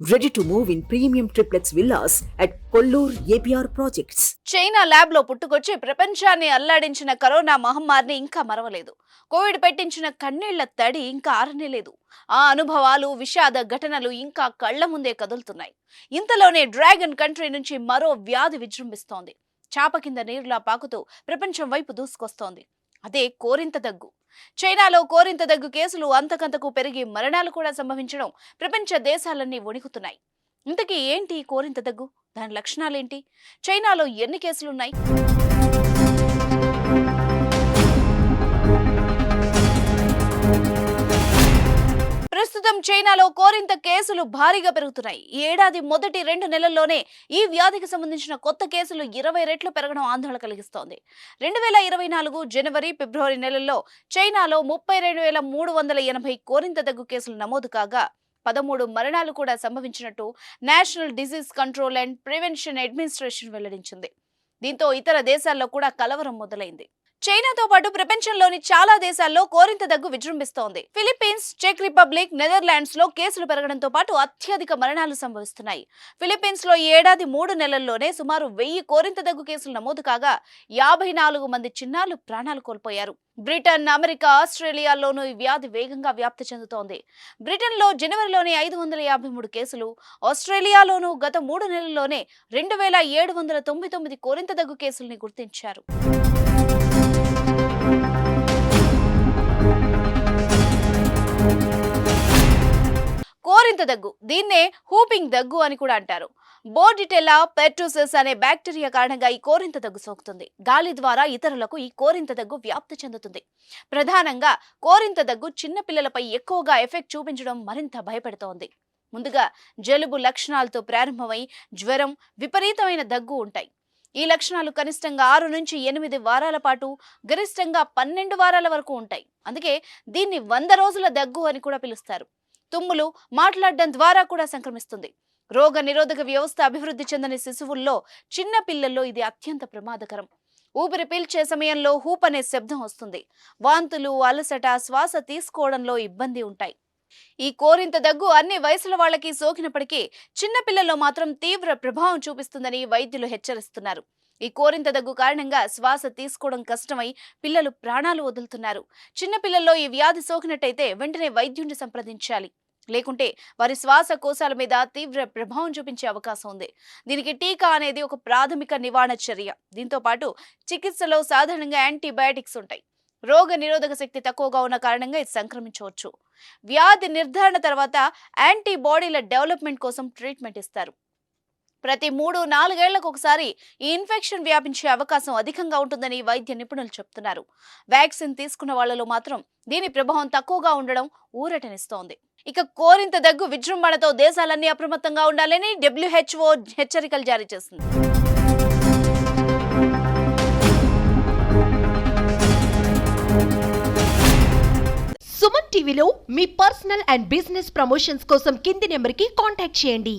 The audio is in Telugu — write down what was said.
Ready to move in premium triplex villas at Kollur APR projects China ల్యాబ్లో పుట్టుకొచ్చి ప్రపంచాన్ని అల్లాడించిన కరోనా మహమ్మారిని ఇంకా మరవలేదు. కోవిడ్ పెట్టించిన కన్నీళ్ళ తడి ఇంకా ఆరనేలేదు. ఆ అనుభవాలు విషాద ఘటనలు ఇంకా కళ్ళ ముందే కదులుతున్నాయి. ఇంతలోనే డ్రాగన్ కంట్రీ నుంచి మరో వ్యాధి విజృంభిస్తోంది. చాప కింద నీరులా పాకుతూ ప్రపంచం వైపు దూసుకొస్తోంది. అదే కోరింత దగ్గు. చైనాలో కోరింత దగ్గు కేసులు అంతకంతకు పెరిగి మరణాలు కూడా సంభవించడం ప్రపంచ దేశాలన్నీ వణుకుతున్నాయి. ఇంతకీ ఏంటి కోరింత దగ్గు? దాని లక్షణాలేంటి? చైనాలో ఎన్ని కేసులున్నాయి? ప్రస్తుతం చైనాలో కోరింత కేసులు భారీగా పెరుగుతున్నాయి. ఈ ఏడాది మొదటి రెండు నెలల్లోనే ఈ వ్యాధికి సంబంధించిన కొత్త కేసులు ఇరవై రెట్లు పెరగడం ఆందోళన కలిగిస్తోంది. రెండు వేల ఇరవై నాలుగు జనవరి ఫిబ్రవరి నెలల్లో చైనాలో ముప్పై రెండు వేల మూడు వందల ఎనభై కోరింత దగ్గు కేసులు నమోదు కాగా పదమూడు మరణాలు కూడా సంభవించినట్టు national disease control and prevention administration వెల్లడించింది. దీంతో ఇతర దేశాల్లో కూడా కలవరం మొదలైంది. చైనాతో పాటు ప్రపంచంలోని చాలా దేశాల్లో కోరింత దగ్గు విజృంభిస్తోంది. ఫిలిప్పీన్స్ చెక్ రిపబ్లిక్ నెదర్లాండ్స్లో కేసులు పెరగడంతో పాటు అత్యధిక మరణాలు సంభవిస్తున్నాయి. ఫిలిప్పీన్స్లో ఏడాది మూడు నెలల్లోనే సుమారు వెయ్యి కోరింత దగ్గు కేసులు నమోదు కాగా యాభై నాలుగు మంది చిన్నారులు ప్రాణాలు కోల్పోయారు. బ్రిటన్ అమెరికా ఆస్ట్రేలియాలోనూ ఈ వ్యాధి వేగంగా వ్యాప్తి చెందుతోంది. బ్రిటన్లో జనవరిలోనే ఐదు వందల యాభై మూడు కేసులు ఆస్ట్రేలియాలోనూ గత మూడు నెలల్లోనే రెండు వేల ఏడు వందల తొంభై తొమ్మిది కోరింత దగ్గు కేసుల్ని గుర్తించారు. కోరింత దగ్గు. దీన్నే హూపింగ్ దగ్గు అని కూడా అంటారు. బోర్డిటెలా పెట్రోసిస్ అనే బ్యాక్టీరియా కారణంగా ఈ కోరింత దగ్గు సోకుతుంది. గాలి ద్వారా ఇతరులకు ఈ కోరింత దగ్గు వ్యాప్తి చెందుతుంది. ప్రధానంగా కోరింత దగ్గు చిన్నపిల్లలపై ఎక్కువగా ఎఫెక్ట్ చూపించడం మరింత భయపెడుతోంది. ముందుగా జలుబు లక్షణాలతో ప్రారంభమై జ్వరం విపరీతమైన దగ్గు ఉంటాయి. ఈ లక్షణాలు కనిష్టంగా ఆరు నుంచి ఎనిమిది వారాల పాటు గరిష్టంగా పన్నెండు వారాల వరకు ఉంటాయి. అందుకే దీన్ని వంద రోజుల దగ్గు అని కూడా పిలుస్తారు. తుమ్ములు మాట్లాడడం ద్వారా కూడా సంక్రమిస్తుంది. రోగ నిరోధక వ్యవస్థ అభివృద్ధి చెందని శిశువుల్లో చిన్న పిల్లల్లో ఇది అత్యంత ప్రమాదకరం. ఊపిరి పీల్చే సమయంలో హూప్ అనే శబ్దం వస్తుంది. వాంతులు అలసట శ్వాస తీసుకోవడంలో ఇబ్బంది ఉంటాయి. ఈ కోరింత దగ్గు అన్ని వయసుల వాళ్ళకి సోకినప్పటికీ చిన్నపిల్లల్లో మాత్రం తీవ్ర ప్రభావం చూపిస్తుందని వైద్యులు హెచ్చరిస్తున్నారు. ఈ కోరింత దగ్గు కారణంగా శ్వాస తీసుకోవడం కష్టమై పిల్లలు ప్రాణాలు వదులుతున్నారు. చిన్నపిల్లల్లో ఈ వ్యాధి సోకినట్టయితే వెంటనే వైద్యుణ్ణి సంప్రదించాలి. లేకుంటే వారి శ్వాస కోశాల మీద తీవ్ర ప్రభావం చూపించే అవకాశం ఉంది. దీనికి టీకా అనేది ఒక ప్రాథమిక నివారణ చర్య. దీంతో పాటు చికిత్సలో సాధారణంగా యాంటీబయాటిక్స్ ఉంటాయి. రోగ నిరోధక శక్తి తక్కువగా ఉన్న కారణంగా ఇది సంక్రమించవచ్చు. వ్యాధి నిర్ధారణ తర్వాత యాంటీబాడీల డెవలప్మెంట్ కోసం ట్రీట్మెంట్ ఇస్తారు. ప్రతి మూడు నాలుగేళ్ళకు ఒకసారి ఈ ఇన్ఫెక్షన్ వ్యాపించే అవకాశం అధికంగా ఉంటుందని వైద్య నిపుణులు చెప్తున్నారు. వ్యాక్సిన్ తీసుకున్న వాళ్ళలో మాత్రం దీని ప్రభావం తక్కువగా ఉండడం ఊరటనిస్తోంది. ఇక కోరింత దగ్గు విజృంభణతో దేశాలన్నీ అప్రమత్తంగా ఉండాలని డబ్ల్యూహెచ్ఓ హెచ్చరికలు జారీ చేసింది. సుమన్ టీవీలో మీ పర్సనల్ అండ్ బిజినెస్ ప్రమోషన్స్ కోసం కింది నెంబర్కి కాంటాక్ట్ చేయండి.